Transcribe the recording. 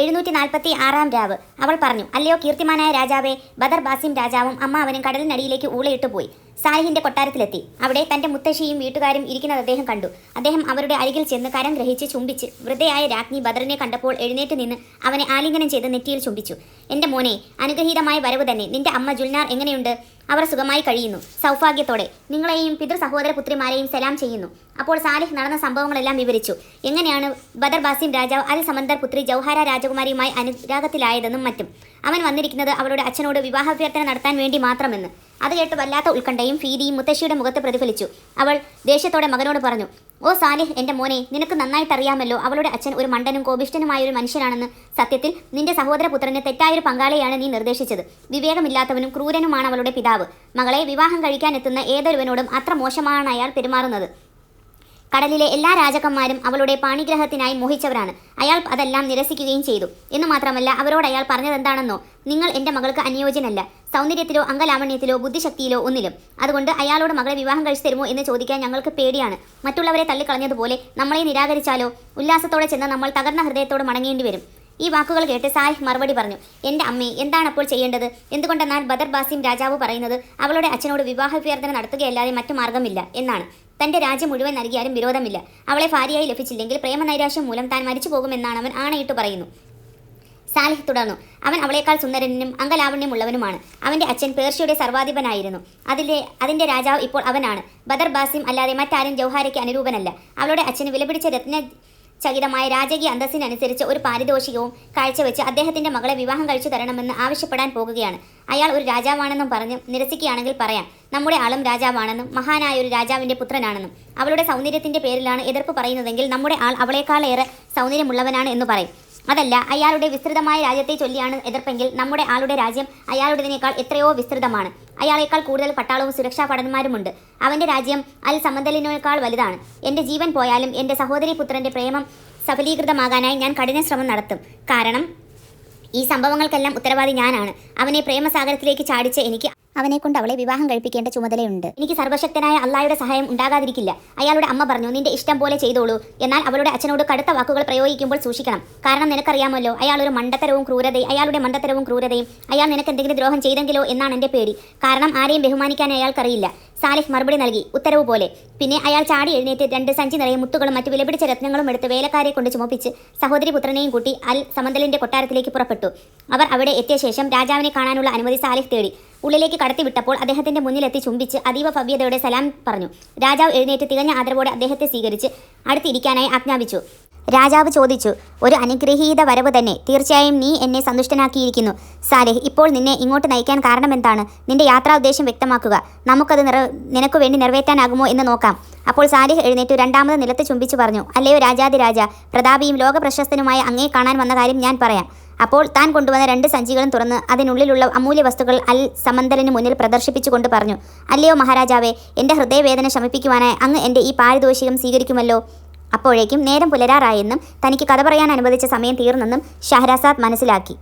എഴുന്നൂറ്റി നാൽപ്പത്തി ആറാം രാവ്. അവൾ പറഞ്ഞു അല്ലയോ കീർത്തിമാനായ രാജാവേ. ബദർ ബാസിം രാജാവും അമ്മാവനും കടലിനടിയിലേക്ക് ഊളയിട്ട് പോയി. സാലിഹിന്റെ കൊട്ടാരത്തിലെത്തി. അവിടെ തന്റെ മുത്തശ്ശിയും വീട്ടുകാരും ഇരിക്കുന്നത് അദ്ദേഹം കണ്ടു. അദ്ദേഹം അവരുടെ അരികിൽ ചെന്ന് കരം ഗ്രഹിച്ച് ചുംബിച്ച് വൃദ്ധയായ രാജ്ഞി ബദറിനെ കണ്ടപ്പോൾ എഴുന്നേറ്റ് നിന്ന് അവനെ ആലിംഗനം ചെയ്ത് നെറ്റിയിൽ ചുംബിച്ചു. എന്റെ മോനെ അനുഗ്രഹീതമായ വരവ് തന്നെ. നിന്റെ അമ്മ ജുൽനാർ എങ്ങനെയുണ്ട്? അവർ സുഖമായി കഴിയുന്നു. സൗഭാഗ്യത്തോടെ നിങ്ങളെയും പിതൃ സഹോദര പുത്രിമാരെയും സലാം ചെയ്യുന്നു. അപ്പോൾ സാലിഹ് നടന്ന സംഭവങ്ങളെല്ലാം വിവരിച്ചു. എങ്ങനെയാണ് ബദർ ബാസിം രാജാവ് അൽ സമന്ദർ പുത്രി ജൗഹാര രാജകുമാരിയുമായി അനുരാഗത്തിലായതെന്നും മറ്റും. അവൻ വന്നിരിക്കുന്നത് അവളുടെ അച്ഛനോട് വിവാഹാഭ്യർത്ഥന നടത്താൻ വേണ്ടി മാത്രമെന്ന്. അത് കേട്ട് വല്ലാത്ത ഉത്കണ്ഠയും ഭീതിയും മുത്തശ്ശിയുടെ മുഖത്ത് പ്രതിഫലിച്ചു. അവൾ ദേഷ്യത്തോടെ മകനോട് പറഞ്ഞു ഓ സാലിഹ് എന്റെ മോനെ നിനക്ക് നന്നായിട്ട് അറിയാമല്ലോ അവളുടെ അച്ഛൻ ഒരു മണ്ടനും കോപിഷ്ഠനുമായ ഒരു മനുഷ്യനാണെന്ന്. സത്യത്തിൽ നിന്റെ സഹോദരപുത്രനെ തെറ്റായൊരു പങ്കാളിയാണ് നീ നിർദ്ദേശിച്ചത്. വിവേകമില്ലാത്തവനും ക്രൂരനുമാണ് അവളുടെ പിതാവ്. മകളെ വിവാഹം കഴിക്കാൻ എത്തുന്ന ഏതൊരുവനോടും അത്ര മോശമാണ് അയാൾ പെരുമാറുന്നത്. കടലിലെ എല്ലാ രാജകന്മാരും അവളുടെ പാണിഗ്രഹത്തിനായി മോഹിച്ചവരാണ്. അയാൾ അതെല്ലാം നിരസിക്കുകയും ചെയ്തു. എന്ന് മാത്രമല്ല അവരോട് അയാൾ പറഞ്ഞതെന്താണെന്നോ നിങ്ങൾ എന്റെ മകൾക്ക് അനുയോജ്യനല്ല. സൗന്ദര്യത്തിലോ അംഗലാവണ്യത്തിലോ ബുദ്ധിശക്തിയിലോ ഒന്നിലും. അതുകൊണ്ട് അയാളോട് മകളെ വിവാഹം കഴിച്ചു തരുമോ എന്ന് ചോദിക്കാൻ ഞങ്ങൾക്ക് പേടിയാണ്. മറ്റുള്ളവരെ തള്ളിക്കളഞ്ഞതുപോലെ നമ്മളെ നിരാകരിച്ചാലോ? ഉല്ലാസത്തോടെ ചെന്ന് നമ്മൾ തകർന്ന ഹൃദയത്തോട് മടങ്ങേണ്ടി വരും. ഈ വാക്കുകൾ കേട്ട് സാഹിബ് മറുപടി പറഞ്ഞു എന്റെ അമ്മേ എന്താണ് അപ്പോൾ ചെയ്യേണ്ടത്? എന്തുകൊണ്ടെന്നാൽ ബദർ ബാസിം രാജാവ് പറയുന്നത് അവളുടെ അച്ഛനോട് വിവാഹ വിവാഹാഭ്യർത്ഥന നടത്തുകയല്ലാതെ മറ്റു മാർഗമില്ല എന്നാണ്. തന്റെ രാജ്യം മുഴുവൻ നൽകിയാലും വിരോധമില്ല. അവളെ ഭാര്യയായി ലഭിച്ചില്ലെങ്കിൽ പ്രേമനൈരാശ്യം മൂലം താൻ മരിച്ചു പോകുമെന്നാണ് അവൻ ആണയിട്ട് പറയുന്നു. സാലിഹ് തുടർന്നു. അവൻ അവളേക്കാൾ സുന്ദരനും അംഗലാവണ്യമുള്ളവനുമാണ് അവന്റെ അച്ഛൻ പേർഷ്യയുടെ സർവാധിപനായിരുന്നു. അതിലെ അതിന്റെ രാജാവ് ഇപ്പോൾ അവനാണ്. ബദർ ബാസിം അല്ലാതെ മറ്റാരും ജൗഹാരയ്ക്ക് അനുരൂപനല്ല. അവളുടെ അച്ഛന് വിലപിടിച്ച രത്ന ചകിതമായ രാജകീയ അന്തസ്സിനനുസരിച്ച് ഒരു പാരിതോഷികവും കാഴ്ചവെച്ച് അദ്ദേഹത്തിന്റെ മകളെ വിവാഹം കഴിച്ചു തരണമെന്ന് ആവശ്യപ്പെടാൻ പോകുകയാണ്. അയാൾ ഒരു രാജാവാണെന്നും പറഞ്ഞ് നിരസിക്കുകയാണെങ്കിൽ പറയാം നമ്മുടെ ആളും രാജാവാണെന്നും മഹാനായ ഒരു രാജാവിന്റെ പുത്രനാണെന്നും. അവളുടെ സൗന്ദര്യത്തിന്റെ പേരിലാണ് എതിർപ്പ് പറയുന്നതെങ്കിൽ നമ്മുടെ ആൾ അവളെക്കാളേറെ സൗന്ദര്യമുള്ളവനാണ് എന്ന് പറയും. അതല്ല അയാളുടെ വിസ്തൃതമായ രാജ്യത്തെ ചൊല്ലിയാണ് എതിർപ്പെങ്കിൽ നമ്മുടെ ആളുടെ രാജ്യം അയാളുടേതിനേക്കാൾ എത്രയോ വിസ്തൃതമാണ്. അയാളേക്കാൾ കൂടുതൽ പട്ടാളവും സുരക്ഷാ പഠനന്മാരുമുണ്ട്. അവന്റെ രാജ്യം അൽ സമന്തലിനേക്കാൾ വലുതാണ്. എന്റെ ജീവൻ പോയാലും എന്റെ സഹോദരി പുത്രന്റെ പ്രേമം സഫലീകൃതമാകാനായി ഞാൻ കഠിന ശ്രമം നടത്തും. കാരണം ഈ സംഭവങ്ങൾക്കെല്ലാം ഉത്തരവാദി ഞാനാണ്. അവനെ പ്രേമസാഗരത്തിലേക്ക് ചാടിച്ച് എനിക്ക് അവനെ കൊണ്ട് അവളെ വിവാഹം കഴിപ്പിക്കേണ്ട ചുമതലയുണ്ട്. എനിക്ക് സർവശക്തനായ അള്ളായുടെ സഹായം ഉണ്ടാകാതിരിക്കില്ല. അയാളുടെ അമ്മ പറഞ്ഞു നിന്റെ ഇഷ്ടം പോലെ ചെയ്തോളൂ. എന്നാൽ അവളുടെ അച്ഛനോട് കടുത്ത വാക്കുകൾ പ്രയോഗിക്കുമ്പോൾ സൂക്ഷിക്കണം. കാരണം നിനക്കറിയാമല്ലോ അയാൾ ഒരു മണ്ടത്തരവും ക്രൂരതയും അയാളുടെ മണ്ടത്തരവും ക്രൂരതയും അയാൾ നിനക്ക് എന്തെങ്കിലും ദ്രോഹം ചെയ്തെങ്കിലോ എന്നാണ് എന്റെ പേടി. കാരണം ആരെയും ബഹുമാനിക്കാൻ അയാൾക്കറിയില്ല. സാലിഹ് മറുപടി നൽകി. ഉത്തരവ് പോലെ പിന്നെ അയാൾ ചാടി എഴുന്നേറ്റ് രണ്ട് സഞ്ചി നിറയെ മുത്തുകളും മറ്റു വിലപിടിച്ച രത്നങ്ങളും എടുത്ത് വേലക്കാരെ കൊണ്ട് ചുമപ്പിച്ച് സഹോദരി പുത്രനെയും കൂട്ടി അൽ സമന്തലിന്റെ കൊട്ടാരത്തിലേക്ക് പുറപ്പെട്ടു. അവർ അവിടെ എത്തിയ ശേഷം രാജാവിനെ കാണാനുള്ള അനുമതി സാലിഹ് തേടി. ഉള്ളിലേക്ക് കടത്തിവിട്ടപ്പോൾ അദ്ദേഹത്തിന്റെ മുന്നിലെത്തി ചുംബിച്ച് അതീവ ഭവ്യതയോടെ സലാം പറഞ്ഞു. രാജാവ് എഴുന്നേറ്റ് തികഞ്ഞ ആദരവോടെ അദ്ദേഹത്തെ സ്വീകരിച്ച് അടുത്തിരിക്കാനായി ആജ്ഞാപിച്ചു. രാജാവ് ചോദിച്ചു ഒരു അനുഗ്രഹീത വരവ് തന്നെ. തീർച്ചയായും നീ എന്നെ സന്തുഷ്ടനാക്കിയിരിക്കുന്നു. സാലേഹ് ഇപ്പോൾ നിന്നെ ഇങ്ങോട്ട് നയിക്കാൻ കാരണമെന്താണ് നിന്റെ യാത്രാ ഉദ്ദേശം വ്യക്തമാക്കുക. നമുക്കത് നിറ നിനക്ക് വേണ്ടി നിറവേറ്റാനാകുമോ എന്ന് നോക്കാം. അപ്പോൾ സാലിഹ് എഴുന്നേറ്റു രണ്ടാമത് നിലത്ത് ചുംബിച്ചു പറഞ്ഞു അല്ലയോ രാജാതിരാജ പ്രതാപിയും ലോകപ്രശസ്തനുമായ അങ്ങേ കാണാൻ വന്ന കാര്യം ഞാൻ പറയാം. അപ്പോൾ താൻ കൊണ്ടുവന്ന രണ്ട് സഞ്ചികളും തുറന്ന് അതിനുള്ളിലുള്ള അമൂല്യ വസ്തുക്കൾ അൽ സമന്തലിന് മുന്നിൽ പ്രദർശിപ്പിച്ചുകൊണ്ട് പറഞ്ഞു അല്ലയോ മഹാരാജാവേ എന്റെ ഹൃദയവേദന ശമിപ്പിക്കുവാനായി അങ്ങ് എന്റെ ഈ പാരിതോഷികം സ്വീകരിക്കുമല്ലോ? അപ്പോഴേക്കും നേരം പുലരാറായെന്നും തനിക്ക് കഥ പറയാൻ അനുവദിച്ച സമയം തീർന്നെന്നും ഷഹരാസാദ് മനസ്സിലാക്കി.